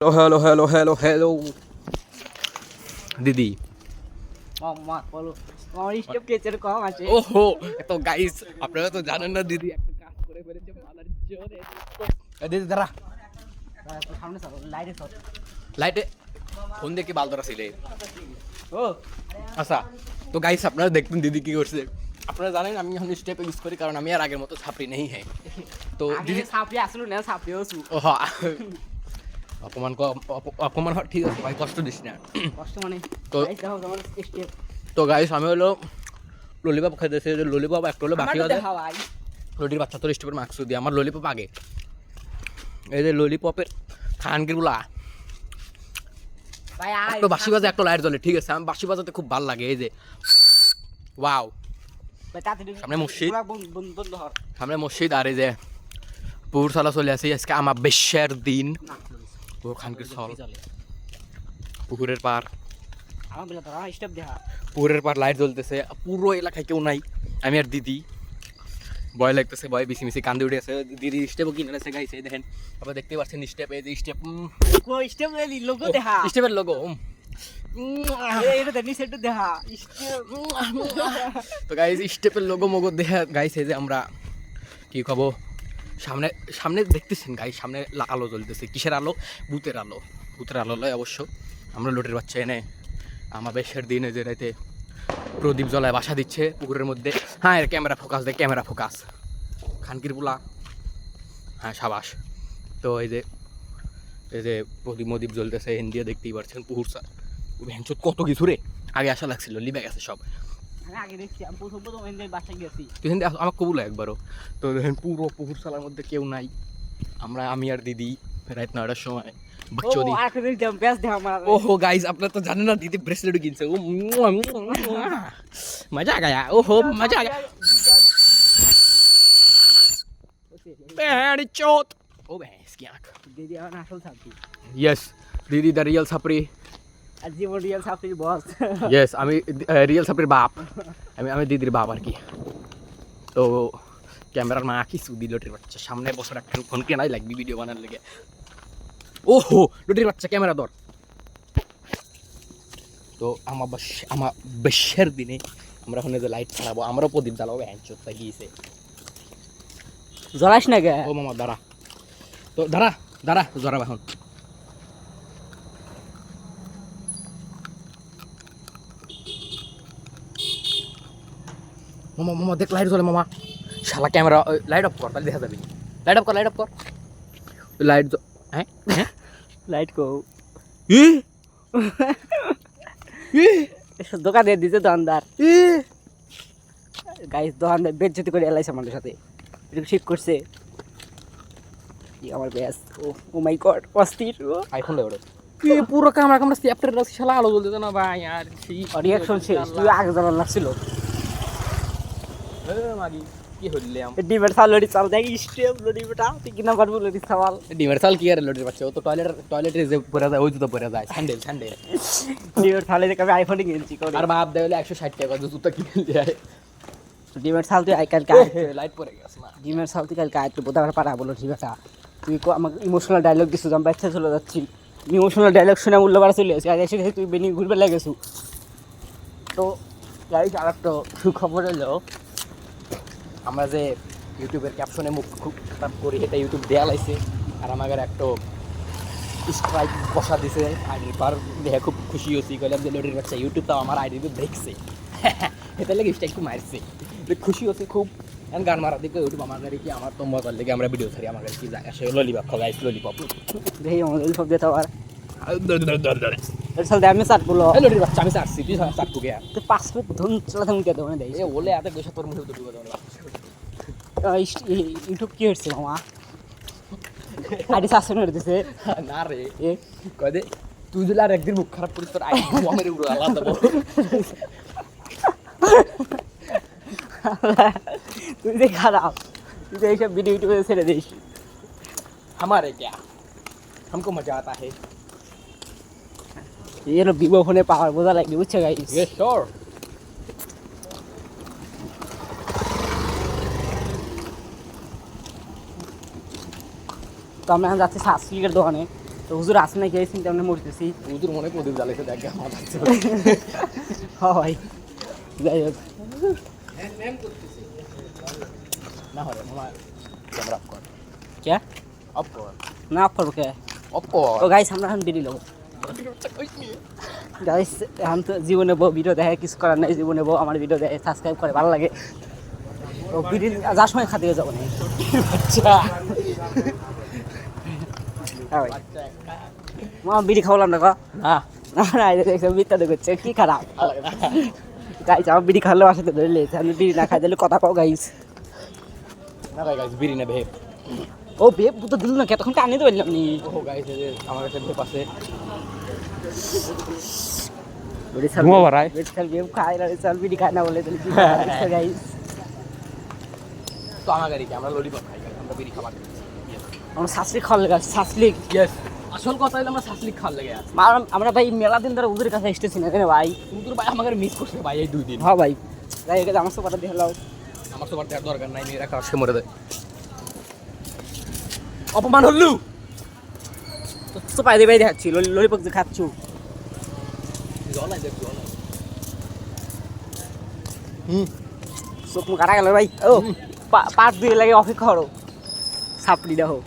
Hello hello hello hello দিদি মাম্মা বলো আমার স্টেপ কেচের কম আছে ওহো তো গাইস আপনারা তো জানেন না দিদি একটা কাজ করে ফেলেছে মালার জোরে এ দিদি দাঁড়া তারপর সামনে চলো লাইটে চল লাইটে ফোন দিয়ে কি বাল ধরা ছিলে ও আচ্ছা তো গাইস আপনারা দেখবেন দিদি কি করছে আপনারা জানেন আমি এখন স্টেপ ইউজ করি কারণ আমি আর আগের মতো ছাপড়ি নেই হ্যাঁ তো দিদি দিদি সাপড়ি আসলো না সাপড়ি ওসু ও হ্যাঁ। অপমান অপমান ঠিক আছে ভাই কষ্ট দিস না। কষ্ট মানে? তো- গাইস দেখো তো গাইস আমি হলো ললিপপ খাইতেছি ললিপপ একটা হলো বাকি আছে ললির বাচ্চা তোর স্টেপের দিয়ে আমার ললিপপ আগে। এই যে ললিপপের খানগিরগুলা একটু বাসি বাজে একটা লাইট জ্বলে ঠিক আছে আমি বাসি বাজাতে খুব ভালো লাগে এই যে। ওয়াও সামনে মসজিদ। সামনে মসজিদ আর এই যে পুর সালা চলে আসি আজকে আমার বেশের দিন। পুর খানকির পুকুরের পার পুকুরের পার লাইট জ্বলতেছে পুরো এলাকায় কেউ নাই। আমি আর দিদি। ভয় লাগতেছে ভয় বেশি মিশি কান্দে উঠে আছে দিদি স্টেপও কিনে আছে গাইছে দেখেন। আবার দেখতে পাচ্ছেন স্টেপ এই স্টেপ কো স্টেপ লোগো দেখা স্টেপের লোগো তো গাইজ স্টেপের লোগো মোগো দেখে গাইছে যে আমরা কি কব সামনে সামনে দেখতেছেন গাই সামনে আলো জ্বলতেছে। কিসের আলো? ভূতের আলো। ভূতের আলো লয় অবশ্য। আমরা লোটের বাচ্চা এনে আমার বেশের দিনে যে রাইতে প্রদীপ জ্বলায় বাসা দিচ্ছে পুকুরের মধ্যে। হ্যাঁ এর ক্যামেরা ফোকাস দেয় ক্যামেরা ফোকাস খানকির পোলা হ্যাঁ সাবাস। তো এই যে এই যে প্রদীপ মদীপ জ্বলতেছে হিন্দিও দেখতেই পারছেন পুকুর ভ্যানচোদ কত কিছু রে? আগে আসা লাগছিল, লিবে গেছে সব। আমি আগে দেখছি আমি প্রথম প্রথম এনদের বাসায় গেছি। তুই হিন্দি আমার কবুল একবারও। তো দেখেন পুরো পুকুর সালার মধ্যে কেউ নাই। আমরা আমি আর দিদি রাত নয়টার সময় ও বচ্চদি আরেকটা দিন জাম ব্যাস দেখা আমার ওহো গাইজ আপনারা তো জানেন না দিদি ব্রেসলেট কিনছে। ও মুয়া, মুয়া, মুয়া। মজা আ গয়া। ওহো মজা আ গয়া। প্যাড চোত ও ভ্যাঁস কি আঁখ দিদি আমার আসল সাপড়ি। ইয়েস জীবন রিয়াল সাপড়ির বস ইয়েস আমি রিয়েল সাপরির বাপ। আমি আমি দিদির বাপ আর কি। তো ক্যামেরার মা কিছু দিল লোটের বাচ্চা। সামনে বছর একটা ফোন কেনাই লাগবি ভিডিও বানার লেগে। ওহো লোটের বাচ্চা ক্যামেরা ধর। তো আমার আমার বেশের দিনে আমরা ওখানে যে লাইট চালাবো আমরাও প্রদীপ জ্বালাবো হ্যাঁ চোখটা গিয়েছে। জ্বলাস না গে ও মামা দাঁড়া। তো দাঁড়া দাঁড়া জড়াব এখন। মামা মামা দেখ লাইট জ্বলে মামা। শালা ক্যামেরা লাইট অফ কর তাহলে দেখা যাবে। লাইট অফ কর লাইট অফ কর। লাইট হ্যাঁ? হ্যাঁ? লাইট কো ই? ই? দোকানে দিতে দোকানদার। ই? গাইস দোকানদার বেজ্জতি করে এলাইছে আমাদের সাথে। এটা ঠিক করছে। আমার ব্যাস। ও ও মাই গড অস্থির। আইফোন লে কি পুরো ক্যামেরা ক্যামেরা স্যাপটার শালা আলো জ্বলতে না ভাই। আর রিয়াকশন শেষ। তুই আগে জানার লাগছিল। ডিমের লড়ি চাল দেখ স্টেপ লড়ি বেটা তুই লড়ি ডিমের চাল কি আর ও তো টয়লেট টয়লেটে যে পরে যায় ওই জুতো পরে যায় স্যান্ডেল স্যান্ডেল ডিমের দেখে আমি আইফোনে কিনছি আর বাপ দেয় হলে একশো ষাট টাকা জুতো কিনে যায় ডিমের তুই আইকাল কাজ লাইট পরে গেছে না। ডিমের তুই কাল কাজ তুই বোধহয় পারা বলো ঠিক আছে তুই কো- আমাকে ইমোশনাল ডায়লগ দিছিস আমি বাচ্চা চলে যাচ্ছি। ইমোশনাল ডায়লগ শুনে মূল্যবার চলে আসি আর এসে তুই বেনি ঘুরবে লাগেছু। তো গাড়ি আর একটা সুখবর হলো আমরা যে ইউটিউবের ক্যাপশনে মুখ খুব খারাপ করি এটা ইউটিউব দেয়া লাইছে আর আমাদের একটা স্ট্রাইক বসা দিছে আইডির পার দেখে খুব খুশি হচ্ছি কইলাম যে লোটের বাচ্চা ইউটিউব তো আমার আইডি তো দেখছে। এটা লেগে স্ট্রাইক মারছে। খুশি হচ্ছে খুব। এখন গান মারা দিকে ইউটিউব আমার গাড়ি কি আমার তো মজার লেগে আমরা ভিডিও ছাড়ি আমার গাড়ি কি যায় আসে ললিপপ খাওয়াই ললিপপ দেখি আমাদের সব দিতে সাল আমি সার বলো। লোটের বাচ্চা আমি চাচ্ছি তুই চার টুকে পাঁচ মিনিট ধুন চালাতে মুখে দেবো না দেয় ওলে এত তোর মুখে দেবো ইউটিউব কি হচ্ছে মামা আইডি শাসন হতেছে না রে এ কয় দে তুই যদি আর একদিন মুখ খারাপ করিস তোর আইডি আমার উড়ো আলাদা দেবো তুই যে খারাপ তুই তো এইসব ভিডিও ইউটিউবে ছেড়ে দিস हमारे क्या हमको मजा आता है এই হলো ভিভো ফোনে পাওয়ার বোঝা লাগবে বুঝছো গাইস ये श्योर তো আমরা এখন যাচ্ছি সাতশিকের দোকানে। তো হুজুর আসে নাকি? এই চিন্তা আমরা মরতেছি। হুজুর মনে প্রদীপ জ্বালাইছে দেখ হয় যাই হোক। না হরে ক্যামেরা অফ কর। কে? অফ কর। না অফ করব কে? অফ কর। ও গাইস আমরা এখন বেরিয়ে নেব গাইস এখন তো জীবনে বউ ভিডিও দেখে কিছু করার নাই জীবনে বউ আমার ভিডিও দেখে সাবস্ক্রাইব করে ভালো লাগে। বিড়ি যার সময় খাতে যাব না। আচ্ছা হ্যাঁ ভাই মা বিড়ি খাওয়ালাম না। গো না না দেখছ মিথ্যা দেখছে কি খারাপ? গাইস আমার বিড়ি খাওয়ালে বাসাতে ধরে লেছে আমি বিড়ি না খাই দিলে কথা পাও গাইস। না ভাই গাইস বিড়ি না ভেপ। ও বেব তো দিল না তখন কানে তো বললাম নি? ও গাইস আমার কাছে ভেপ আছে। বাড়ায়। বিড়ি সাল বেব খাই না সাল বিড়ি খাই না বলে দিলি গাইস? তো আমার গাড়ি আমরা ললিপপ খাই আমরা বিড়ি খাবার আমরা শাস্ত্রী খাওয়ার লেগে শাস্ত্রী। ইয়েস আসল কথা হলো আমরা শাসলিক খাওয়ার লেগে আছি। আমরা- ভাই মেলা দিন ধরে ওদের কাছে এসেছি না কেন ভাই। হুজুর ভাই আমাকে মিস করছে ভাই এই দুই দিন। হ্যাঁ ভাই। যাই হোক আমার সাথে দেখে লাও আমার তো দেওয়ার দরকার নাই মেয়েরা কাছে মরে দেয় অপমান হল্লু তো পাই দিয়ে দেখাচ্ছি ললিপপ যে খাচ্ছু। জল দেখ জল নাই। চোখ মুখ কাটা গেল ভাই। ও পা- পাট দিয়ে লাগে অপেক্ষা করো। সাপড়ি দেখো।